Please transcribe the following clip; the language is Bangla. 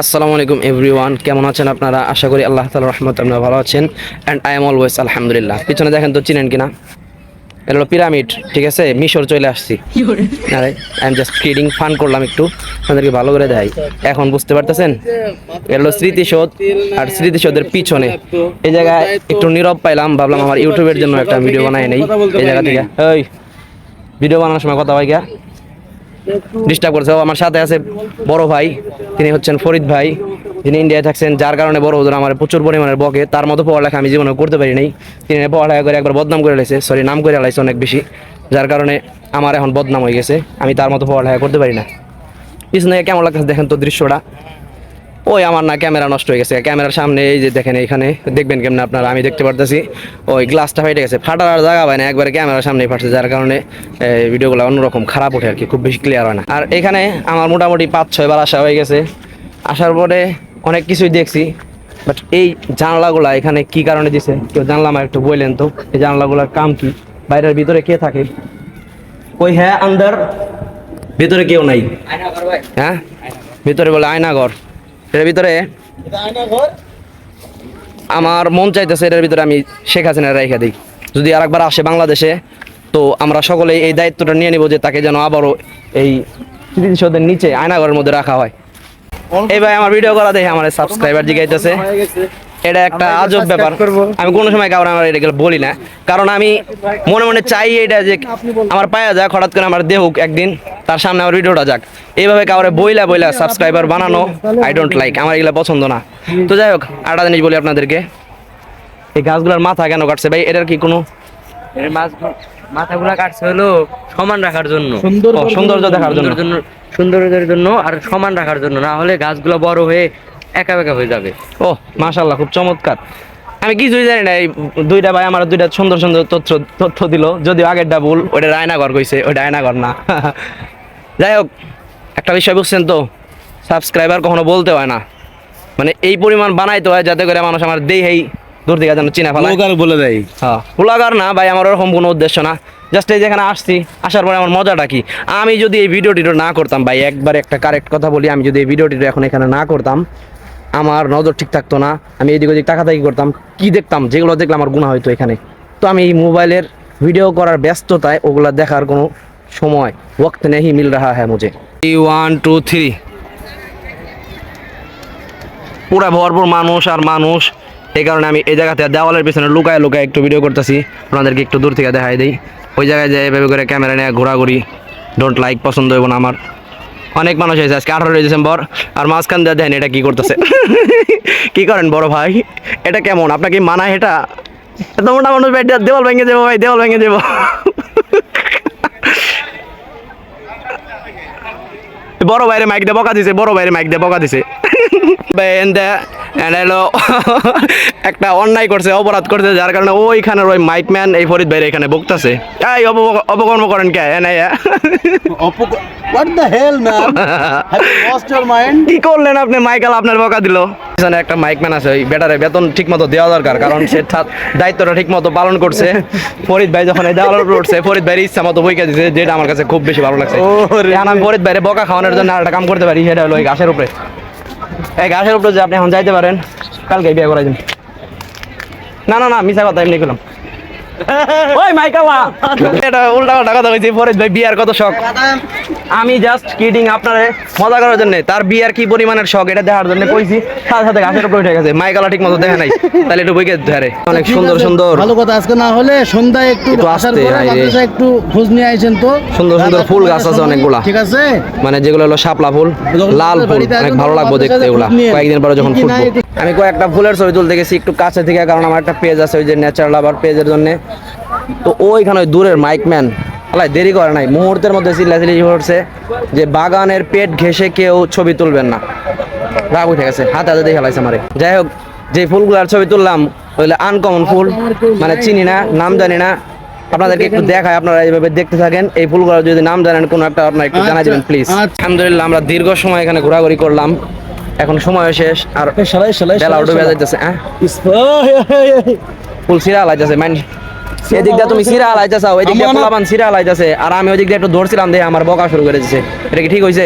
আসসালামু আলাইকুম এভরিওয়ান, কেমন আছেন আপনারা? আশা করি আল্লাহ তালা রহমত আপনারা ভালো আছেন। অ্যান্ড আই এম অলওয়েজ আলহামদুলিল্লাহ। পিছনে দেখেন তো চিনেন কিনা? এটা হলো পিরামিড, ঠিক আছে? মিশর চলে আসছি। আরে I am just kidding fun করলাম একটু। আপনাদেরকে ভালো করে দেয় এখন বুঝতে পারতেছেন? এটা হলো স্মৃতিসৌধ, আর স্মৃতিসৌধের পিছনে। এই জায়গায় একটু নীরব পাইলাম, ভাবলাম আমার ইউটিউবের জন্য একটা ভিডিও বানাই নেই। এই জায়গা থেকে। ওই ভিডিও বানানোর সময় কথা হয় গিয়া। ডিস্টার্ব করছে। আমার সাথে আছে বড় ভাই। তিনি হচ্ছেন ফরিদ ভাই, যিনি ইন্ডিয়ায় থাকছেন, যার কারণে বড় হুজুর আমার প্রচুর পরিমাণের বকে, তার মতো পড়ালেখা আমি জীবনে করতে পারি নাই। তিনি পড়ালেখা করে একবার বদনাম করে লাইছে সরি নাম করে লাইছে অনেক বেশি, যার কারণে আমার এখন বদনাম হয়ে গেছে, আমি তার মতো পড়ালেখা করতে পারি না। পিছনে কেমন লাগতেছে দেখেন তো দৃশ্যটা। ওই আমার না ক্যামেরা নষ্ট হয়ে গেছে। ক্যামেরার সামনে এই যে দেখেন এখানে দেখবেন কেমন আপনারা? আমি দেখতে পারতেছি ওই গ্লাসটা ফেটে গেছে। ফাটার আর জায়গা পায় না একবারে ক্যামেরার সামনে ফাটছে যার কারণে এই ভিডিওগুলো অন্যরকম খারাপ ওঠে আর কি খুব বেশি ক্লিয়ার হয় না। আর এখানে আমার মোটামুটি পাঁচ ছয়বার আসা হয়ে গেছে। আসার পরে অনেক কিছুই দেখছি বাট এই জানলাগুলা এখানে কি কারণে দিছে কেউ জানলাম একটু বললেন তো এই জানলাগুলার কাম কি? বাইরের ভিতরে কে থাকে? ওই হ্যাঁ আন্দার ভিতরে কেউ নাই। হ্যাঁ? ভিতরে বলে আয়নাঘর। এটার ভিতরে আমার মন চাইতেছে এটার ভিতরে আমি শেখ হাসিনা রেখে দিই। যদি আরেকবার আসে বাংলাদেশে তো আমরা সকলে এই দায়িত্বটা নিয়ে নিব যে তাকে যেন আবারও এই স্মৃতিসৌধের নিচে আয়নাঘরের মধ্যে রাখা হয়। এই ভাই আমার ভিডিও করা দেখে আমার সাবস্ক্রাইবার জিগাইতেছে। এটা একটা আজব ব্যাপার। আমি কোনো সময় কারণ আমার এটা বলি না। কারণ আমি মনে মনে চাই এটা যে আমার পায়া যাক হঠাৎ করে আমার দেহুক একদিন। তার সামনে আমার ভিডিওটা যাক। এইভাবে কাউরে বইলা বইলা সাবস্ক্রাইবার বানানো আই ডোন্ট লাইক আমার এগুলো পছন্দ না। তো যাই হোক আরেকটা জিনিস বলি আপনাদেরকে। এই গাছগুলোর মাথা কেন কাটছে? ভাই এটার কি কোনো মাথাগুলা কাটছে হলো সমান রাখার জন্য। সৌন্দর্য দেখার জন্য। সৌন্দর্যের জন্য সৌন্দর্যের জন্য আর সমান রাখার জন্য না হলে গাছগুলো বড় হয়ে একা বেকা হয়ে যাবে। ও মাশাল্লাহ খুব চমৎকার। আমি কিছুই জানি না এই দুইটা ভাই আমার দুইটা সুন্দর সুন্দর তথ্য তথ্য দিল। যদিও আগেরটা ভুল ওইটা রায়নাঘর কইছে ওইটা আয়নাঘর না। যাই হোক একটা বিষয় বুঝছেন তো সাবস্ক্রাইবার কখনো বলতে হয় না। মানে এই পরিমাণ বানাইতে হয় যাতে করে মানুষ আমার দেহেই দূর থেকে যেন চিনা ফেলায়। লোকাল বলে দেয়। হ্যাঁ ভোলাগার না ভাই আমার ওরকম কোনো উদ্দেশ্য না। জাস্ট এই যেখানে আসছি আসার পরে আমার মজাটা কি? আমি যদি এই ভিডিও টিডিও না করতাম ভাই একবার একটা কারেক্ট কথা বলি আমি যদি এই ভিডিও টিডিও এখন এখানে না করতাম আমার নজর ঠিক থাকতো না। আমি এদিক ওদিক তাকাতাকি করতাম কি দেখতাম? যেগুলো দেখলে আমার গুণা হইতো এখানে। তো আমি এই মোবাইলের ভিডিও করার ব্যস্ততায় ওগুলা দেখার কোনো সময় ওক্ত নেই, মিল রাহা হ্যাঁ মুঝে। ওয়ান টু থ্রি পুরা ভরপুর মানুষ আর মানুষ এই কারণে আমি এই জায়গাতে দেওয়ালের পিছনে লুকায় লুকায় একটু ভিডিও করতেছি। আপনাদেরকে একটু দূর থেকে দেখাই দিই। ওই জায়গায় যে এভাবে করে ক্যামেরা নিয়ে ঘোরাঘুরি ডোন্ট লাইক পছন্দ হইব না আমার। অনেক মানুষ হয়েছে আজকে, আঠারোই ডিসেম্বর, আর মাঝখান দিয়ে দেখেন এটা কি করতেছে। কি করেন বড় ভাই? এটা কেমন? আপনাকে মানায় এটা? এত মোটা মানুষ দেওয়াল ভেঙে যাব ভাই, দেওয়াল ভেঙে যাব। বড় বাইরে মাইক দিয়ে বকা দিছে বড় বাইরে মাইক দিয়ে বকা দিছে। হলো একটা অন্যায় করছে অপরাধ করছে যার কারণে ওইখানের ওই মাইক ম্যান এই ফরিদ ভাইরে এখানে বকতাছে এই অপকর্ম করেন কে? এনে what the hell man have you lost your mind কি করলেন আপনি? মাইকাল আপনার বকা দিল। একটা মাইক ম্যান আছে ওই বেটারে বেতন ঠিক মতো দেওয়া দরকার কারণ সে দায়িত্বটা ঠিক মতো পালন করছে। ফরিদ ভাই যখন এই উপর উঠছে ফরিদ ভাইয়ের ইচ্ছা মতো বইকা দিছে যেটা আমার কাছে খুব বেশি ভালো লাগছে। আমি ফরিদ ভাইরে বকা খাওয়ানোর জন্য আর একটা কাম করতে পারি সেটা হলো এই ঘাসের উপরে। এই ঘাসের উপরে যে আপনি এখন যাইতে পারেন কালকে বিয়ে করাই না না না মিশা কথা, এমনি করলাম ওই এটা উল্টা পাল্টা কথা কইছি ফরিদ ভাই বিয়ার কত শখ? আমি জাস্ট কিডিং আপনারে মজা করার জন্য। তার বিয়ার কি পরিমাণের শখ এটা দেখার জন্য কইছি। সাথে সাথে ঘাসের উপরে উঠে গেছে। মাইকালা ঠিক মতো দেখে নাই। তাহলে একটু বইকে ধরে। অনেক সুন্দর সুন্দর। ভালো কথা আজকে না হলে সন্ধ্যায় একটু একটু আসার পরে রে। মাদ্রাসায় একটু খোঁজ নিয়ে আইছেন তো। সুন্দর সুন্দর ফুল গাছ আছে অনেকগুলা। ঠিক আছে? মানে যেগুলো হলো শাপলা ফুল লাল ফুল অনেক ভালো লাগবে দেখতে এগুলা। ফুল কয়েকদিন পরে যখন কি একটু- আমি কয়েকটা ফুলের ছবি তুলতে গেছি একটু কাছে থেকে কারণ আমার একটা পেজ আছে ওই যে ন্যাচারাল আবার পেজের জন্য। তো ওইখানে ওই দূরের মাইকম্যান আলাই দেরি করে নাই। মুহূর্তের মধ্যে চিল্লাচিল্লি করছে যে বাগানের পেট ঘেসে কেউ ছবি তুলবেন না। রাগ উঠে গেছে হাতে হাতে দিয়ে খেলাইছে আমারে। যাই হোক যে ফুলগুলার ছবি তুললাম ওইগুলো আনকমন ফুল মানে চিনি না নাম জানি না। আপনাদেরকে একটু দেখায় আপনারা এইভাবে দেখতে থাকেন। এই ফুলগুলো যদি নাম জানেন কোনো একটা আপনারা একটু জানাই দেবেন প্লিজ আচ্ছা। আলহামদুলিল্লাহ আমরা দীর্ঘ সময় এখানে ঘোরাঘুরি করলাম। এখন সময় শেষ আর সালাই সালাই বেলা উঠে বেজে যাইতেছে হ্যাঁ। ফুল সিরা লাইতেছে মাইন্ড এদিক দিয়ে তুমি সিরা লাইতেছাও এদিক দিয়ে পোলাপান সিরা লাইতেছে আর আমি ওদিক দিয়ে একটু ধরছিলাম দিয়ে আমার বকা শুরু করে দিছে। এটা কি ঠিক হয়েছে